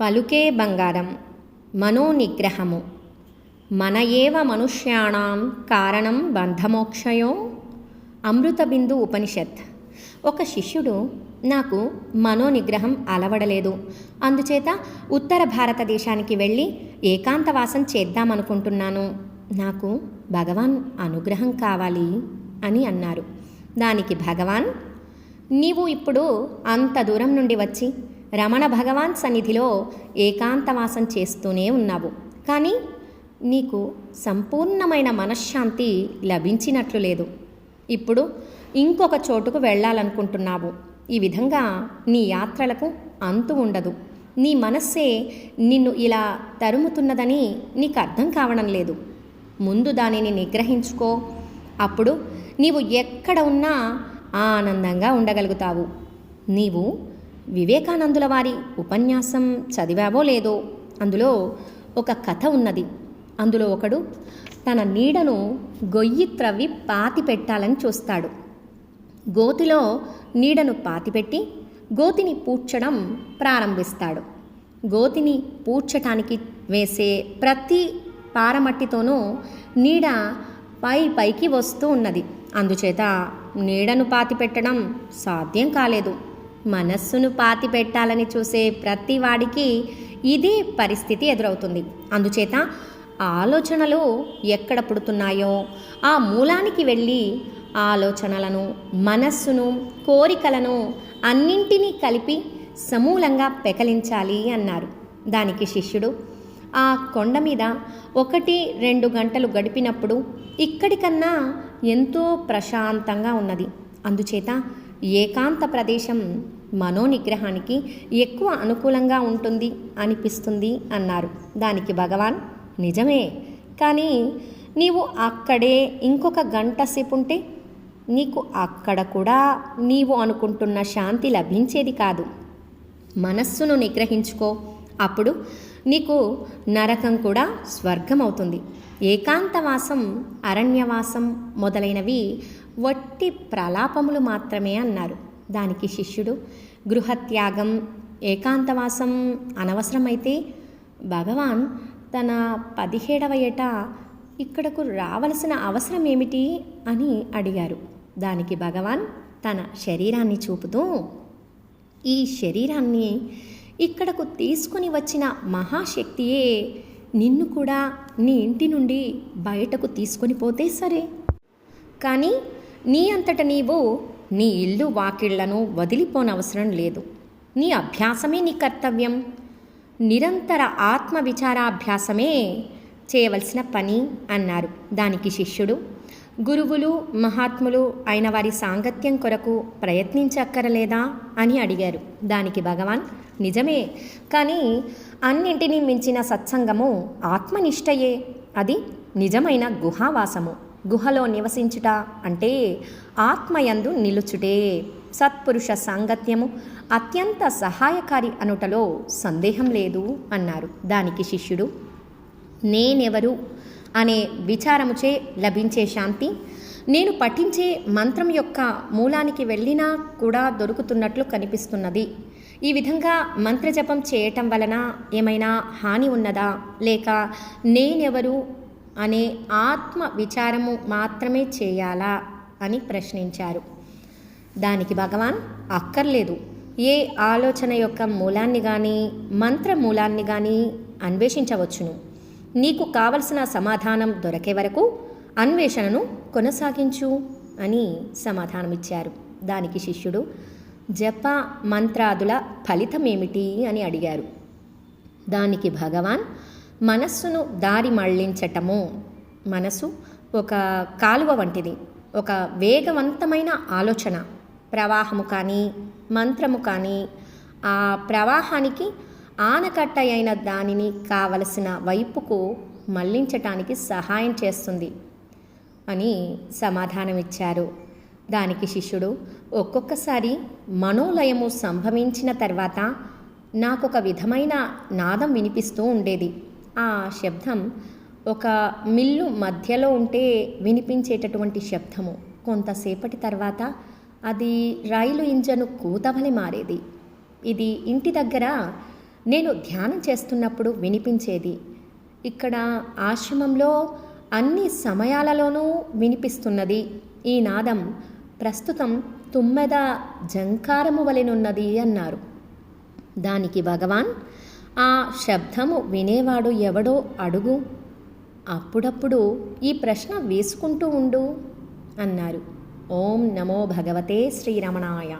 పలుకే బంగారం మనోనిగ్రహము. మన ఏవ మనుష్యాణం కారణం బంధమోక్షయో? అమృతబిందు ఉపనిషత్. ఒక శిష్యుడు నాకు మనోనిగ్రహం అలవడలేదు. అందుచేత ఉత్తర భారతదేశానికి వెళ్ళి ఏకాంతవాసం చేద్దామనుకుంటున్నాను. నాకు భగవాన్ అనుగ్రహం కావాలి అని అన్నారు. దానికి భగవాన్ నీవు ఇప్పుడు అంత దూరం నుండి వచ్చి రమణ భగవాన్ సన్నిధిలో ఏకాంతవాసం చేస్తూనే ఉన్నావు. కానీ నీకు సంపూర్ణమైన మనశ్శాంతి లభించినట్లు లేదు. ఇప్పుడు ఇంకొక చోటుకు వెళ్ళాలనుకుంటున్నావు. ఈ విధంగా నీ యాత్రలకు అంతు ఉండదు. నీ మనస్సే నిన్ను ఇలా తరుముతున్నదని నీకు అర్థం కావడం లేదు. ముందు దానిని నిగ్రహించుకో. అప్పుడు నీవు ఎక్కడ ఉన్నా ఆనందంగా ఉండగలుగుతావు. నీవు వివేకానందుల వారి ఉపన్యాసం చదివావో లేదో అందులో ఒక కథ ఉన్నది. అందులో ఒకడు తన నీడను గొయ్యి త్రవ్వి పాతి పెట్టాలని చూస్తాడు. గోతిలో నీడను పాతిపెట్టి గోతిని పూడ్చడం ప్రారంభిస్తాడు. గోతిని పూడ్చటానికి వేసే ప్రతి పారమట్టితోనూ నీడ పై పైకి వస్తూ ఉన్నది. అందుచేత నీడను పాతిపెట్టడం సాధ్యం కాలేదు. మనస్సును పాతి పెట్టాలని చూసే ప్రతి వాడికి ఇదే పరిస్థితి ఎదురవుతుంది. అందుచేత ఆలోచనలు ఎక్కడ పుడుతున్నాయో ఆ మూలానికి వెళ్ళి ఆలోచనలను మనస్సును కోరికలను అన్నింటినీ కలిపి సమూలంగా పెకలించాలి అన్నారు. దానికి శిష్యుడు ఆ కొండ మీద ఒకటి రెండు గంటలు గడిపినప్పుడు ఇక్కడికన్నా ఎంతో ప్రశాంతంగా ఉన్నది. అందుచేత ఏకాంత ప్రదేశం మనోనిగ్రహానికి ఎక్కువ అనుకూలంగా ఉంటుంది అనిపిస్తుంది అన్నారు. దానికి భగవాన్ నిజమే. కానీ నీవు అక్కడే ఇంకొక గంట సేపు ఉంటే నీకు అక్కడ కూడా నీవు అనుకుంటున్న శాంతి లభించేది కాదు. మనస్సును నిగ్రహించుకో. అప్పుడు నీకు నరకం కూడా స్వర్గం అవుతుంది ఏకాంతవాసం అరణ్యవాసం మొదలైనవి వట్టి ప్రలాపములు మాత్రమే అన్నారు. దానికి శిష్యుడు. గృహత్యాగం ఏకాంతవాసం అనవసరమైతే భగవాన్ తన పదిహేడవ ఏట ఇక్కడకు రావలసిన అవసరం ఏమిటి అని అడిగారు. దానికి భగవాన్ తన శరీరాన్ని చూపుతూ ఈ శరీరాన్ని ఇక్కడకు తీసుకుని వచ్చిన మహాశక్తియే నిన్ను కూడా నీ ఇంటి నుండి బయటకు తీసుకొని పోతే సరే. కానీ నీ అంతట నీవు నీ ఇల్లు వాకిళ్ళను వదిలిపోనవసరం లేదు. నీ అభ్యాసమే నీ కర్తవ్యం. నిరంతర ఆత్మ విచారాభ్యాసమే చేయవలసిన పని అన్నారు దానికి శిష్యుడు. గురువులు మహాత్ములు అయిన వారి సాంగత్యం కొరకు ప్రయత్నించక్కరలేదా అని అడిగారు. దానికి భగవాన్ నిజమే కానీ అన్నింటినీ మించిన సత్సంగము ఆత్మనిష్టయే. అది నిజమైన గుహావాసము. గుహలో నివసించుట అంటే ఆత్మయందు నిలుచుటే. సత్పురుష సాంగత్యము అత్యంత సహాయకారి అనుటలో సందేహం లేదు అన్నారు దానికి శిష్యుడు. నేనెవరు అనే విచారముచే లభించే శాంతి నేను పఠించే మంత్రం యొక్క మూలానికి వెళ్ళినా కూడా దొరుకుతున్నట్లు కనిపిస్తున్నది. ఈ విధంగా మంత్రజపం చేయటం వలన ఏమైనా హాని ఉన్నదా? లేక నేనెవరు అనే ఆత్మ విచారము మాత్రమే చేయాలా అని ప్రశ్నించారు. దానికి భగవాన్ అక్కర్లేదు. ఏ ఆలోచన యొక్క మూలాన్ని కానీ మంత్ర మూలాన్ని కానీ అన్వేషించవచ్చును. నీకు కావలసిన సమాధానం దొరికే వరకు అన్వేషణను కొనసాగించు అని సమాధానమిచ్చారు. దానికి శిష్యుడు జప మంత్రాదుల ఫలితం ఏమిటి అని అడిగారు. దానికి భగవాన్ మనస్సును దారి మళ్ళించటము. మనసు ఒక కాలువ వంటిది. ఒక వేగవంతమైన ఆలోచన. ప్రవాహము కానీ మంత్రము కానీ ఆ ప్రవాహానికి ఆనకట్ట అయిన దానిని కావలసిన వైపుకు మళ్ళించటానికి సహాయం చేస్తుంది అని సమాధానమిచ్చారు. దానికి శిష్యుడు ఒక్కొక్కసారి మనోలయము సంభవించిన తర్వాత నాకొక విధమైన నాదం వినిపిస్తూ ఉండేది. ఆ శబ్దం ఒక మిల్లు మధ్యలో ఉంటే వినిపించేటటువంటి శబ్దము. కొంతసేపటి తర్వాత అది రైలు ఇంజను కూతవలి మారేది. ఇది ఇంటి దగ్గర నేను ధ్యానం చేస్తున్నప్పుడు వినిపించేది. ఇక్కడ ఆశ్రమంలో అన్ని సమయాలలోనూ వినిపిస్తున్నది. ఈ నాదం ప్రస్తుతం తుమ్మెద జంకారము వలెనున్నది అన్నారు. దానికి భగవాన్ ఆ శబ్దము వినేవాడు ఎవడో అడుగు. అప్పుడప్పుడు ఈ ప్రశ్న వేసుకుంటూ ఉండు అన్నారు. ఓం నమో భగవతే శ్రీరమణాయ.